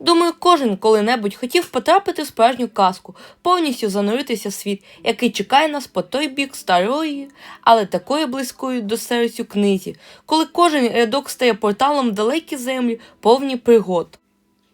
Думаю, кожен коли-небудь хотів потрапити в справжню казку, повністю зануритися в світ, який чекає нас по той бік старої, але такої близької до серцю книзі, коли кожен рядок стає порталом в далекі землі, повні пригод.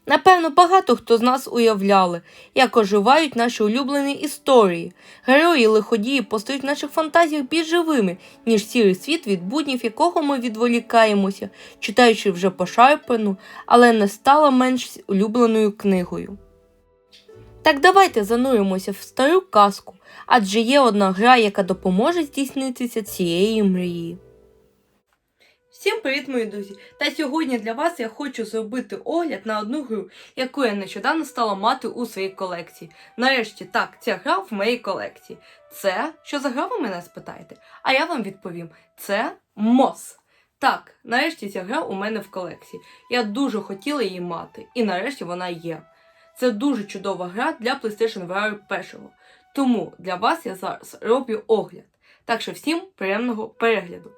Напевно, багато хто з нас уявляли, як оживають наші улюблені історії. Герої лиходії постають в наших фантазіях більш живими, ніж сірий світ, від буднів якого ми відволікаємося, читаючи вже пошарпану, але не стала менш улюбленою книгою. Так давайте зануримося в стару казку, адже є одна гра, яка допоможе здійснитися цієї мрії. Всім привіт, мої друзі! Та сьогодні для вас я хочу зробити огляд на одну гру, яку я нещодавно стала мати у своїй колекції. Нарешті, так, ця гра в моїй колекції. Це що за гра ви мене спитаєте? А я вам відповім: це МОС. Так, нарешті ця гра у мене в колекції. Я дуже хотіла її мати, і нарешті вона є. Це дуже чудова гра для PlayStation VR 1. Тому для вас я зараз роблю огляд. Так що всім приємного перегляду.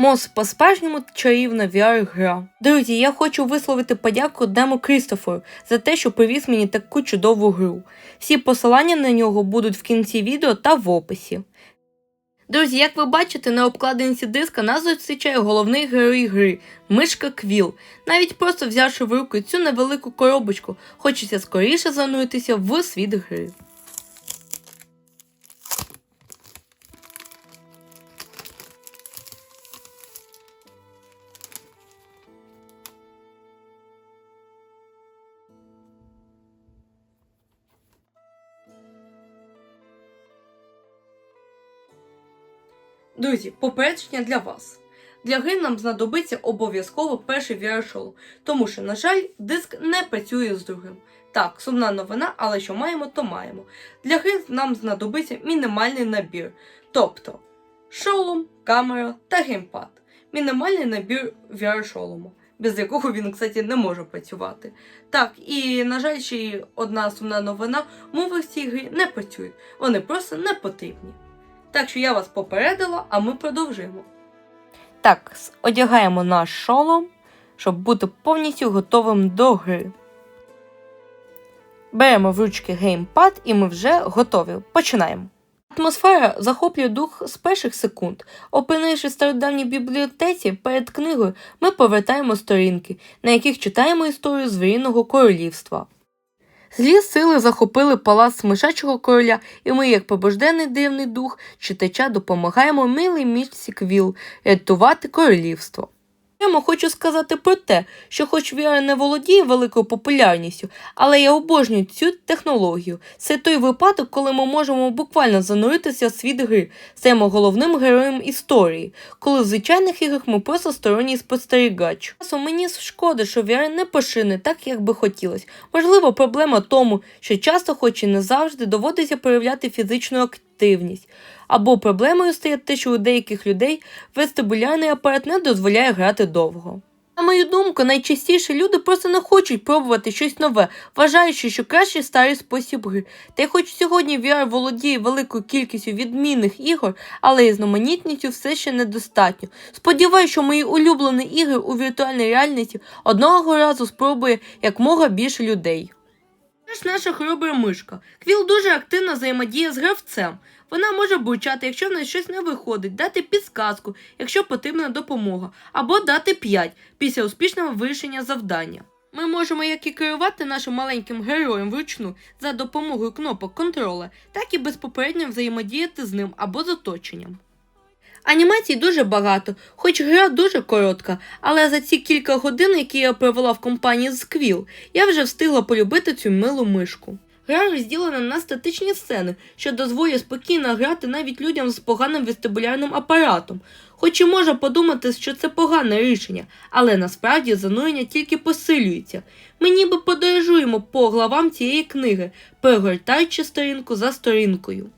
Мос по-справжньому чарівна VR-гра. Друзі, я хочу висловити подяку Дему Крістоферу за те, що привіз мені таку чудову гру. Всі посилання на нього будуть в кінці відео та в описі. Друзі, як ви бачите, на обкладинці диска нас зустрічає головний герой гри мишка Квіл. Навіть просто взявши в руки цю невелику коробочку, хочеться скоріше зануритися в світ гри. Друзі, попередження для вас. Для гри нам знадобиться обов'язково перший VR-шолом, тому що, на жаль, диск не працює з другим. Так, сумна новина, але що маємо, то маємо. Для гри нам знадобиться мінімальний набір, тобто шолом, камера та геймпад. Мінімальний набір VR-шолому, без якого він, кстати, не може працювати. Так, і, на жаль, ще одна сумна новина, мови в цій грі не працюють, вони просто не потрібні. Так що я вас попередила, а ми продовжуємо. Так, одягаємо наш шолом, щоб бути повністю готовим до гри. Беремо в ручки геймпад і ми вже готові. Починаємо. Атмосфера захоплює дух з перших секунд. Опинившись в стародавній бібліотеці перед книгою, ми повертаємо сторінки, на яких читаємо історію звіріного королівства. Злі сили захопили палац мишачого короля, і ми, як побождений дивний дух читача, допомагаємо милій мічці Квіл рятувати королівство. Прямо хочу сказати про те, що хоч VR не володіє великою популярністю, але я обожнюю цю технологію. Це той випадок, коли ми можемо буквально зануритися в світ гри, стаємо головним героєм історії, коли в звичайних іграх ми просто сторонній спостерігач. Часом мені шкода, що VR не пошине так, як би хотілося. Можливо, проблема тому, що часто, хоч і не завжди, доводиться проявляти фізичну активність. Або проблемою стає те, що у деяких людей вестибулярний апарат не дозволяє грати довго. На мою думку, найчастіше люди просто не хочуть пробувати щось нове, вважаючи, що краще старий спосіб гри. Та й хоч сьогодні VR володіє великою кількістю відмінних ігор, але різноманітністю все ще недостатньо. Сподіваюся, що мої улюблені ігри у віртуальній реальності одного разу спробує якмога більше людей. Це ж наша хоробра мишка. Квіл дуже активно взаємодіє з гравцем. Вона може бурчати, якщо в неї щось не виходить, дати підсказку, якщо потрібна допомога, або дати 5 після успішного вирішення завдання. Ми можемо як і керувати нашим маленьким героєм вручну за допомогою кнопок контроля, так і безпопередньо взаємодіяти з ним або з оточенням. Анімацій дуже багато, хоч гра дуже коротка, але за ці кілька годин, які я провела в компанії з Квіл, я вже встигла полюбити цю милу мишку. Гра розділена на статичні сцени, що дозволює спокійно грати навіть людям з поганим вестибулярним апаратом. Хоч і можна подумати, що це погане рішення, але насправді занурення тільки посилюється. Ми ніби подорожуємо по главам цієї книги, перегортаючи сторінку за сторінкою.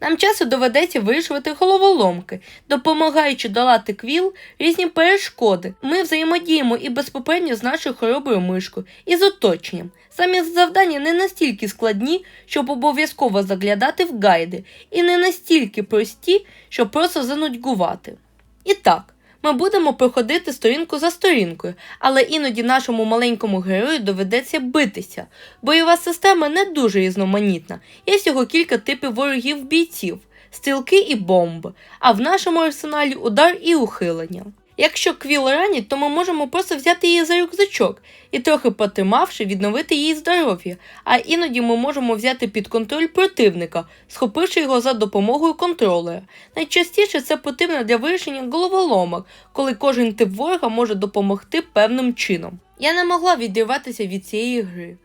Нам часу доведеться вирішувати головоломки, допомагаючи долати квіл різні перешкоди. Ми взаємодіємо і безпопередньо з нашою хороброю мишкою, і з оточенням. Самі завдання не настільки складні, щоб обов'язково заглядати в гайди, і не настільки прості, щоб просто занудьгувати. І так, Ми будемо проходити сторінку за сторінкою, але іноді нашому маленькому герою доведеться битися. Бойова система не дуже різноманітна. Є всього кілька типів ворогів бійців, стрілки і бомби, а в нашому арсеналі удар і ухилення. Якщо квіл ранять, то ми можемо просто взяти її за рюкзачок і трохи потримавши, відновити її здоров'я, а іноді ми можемо взяти під контроль противника, схопивши його за допомогою контролера. Найчастіше це потрібно для вирішення головоломок, коли кожен тип ворога може допомогти певним чином. Я не могла відриватися від цієї гри.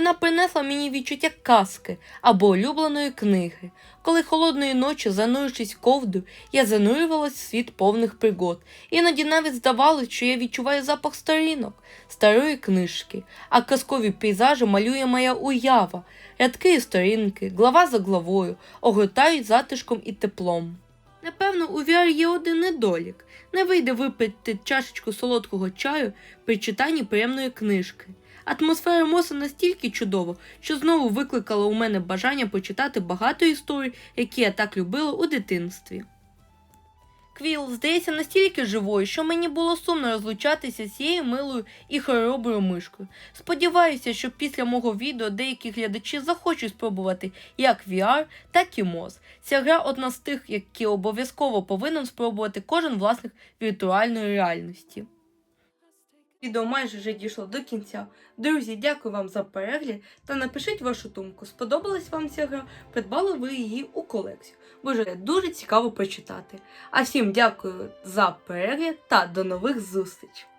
Вона принесла мені відчуття казки або улюбленої книги. Коли холодної ночі, занурившись в ковдру, я занурювалась в світ повних пригод. Іноді навіть здавалось, що я відчуваю запах сторінок, старої книжки, а казкові пейзажі малює моя уява. Рядки і сторінки, глава за главою, огортають затишком і теплом. Напевно, у VR є один недолік. Не вийде випити чашечку солодкого чаю при читанні приємної книжки. Атмосфера Моса настільки чудова, що знову викликала у мене бажання почитати багато історій, які я так любила у дитинстві. Квіл здається настільки живою, що мені було сумно розлучатися з цією милою і хороброю мишкою. Сподіваюся, що після мого відео деякі глядачі захочуть спробувати як VR, так і Моз. Ця гра одна з тих, які обов'язково повинен спробувати кожен власник віртуальної реальності. Відео майже вже дійшло до кінця. Друзі, дякую вам за перегляд та напишіть вашу думку. Сподобалась вам ця гра? Придбали ви її у колекцію. Боже, дуже цікаво прочитати. А всім дякую за перегляд та до нових зустрічей!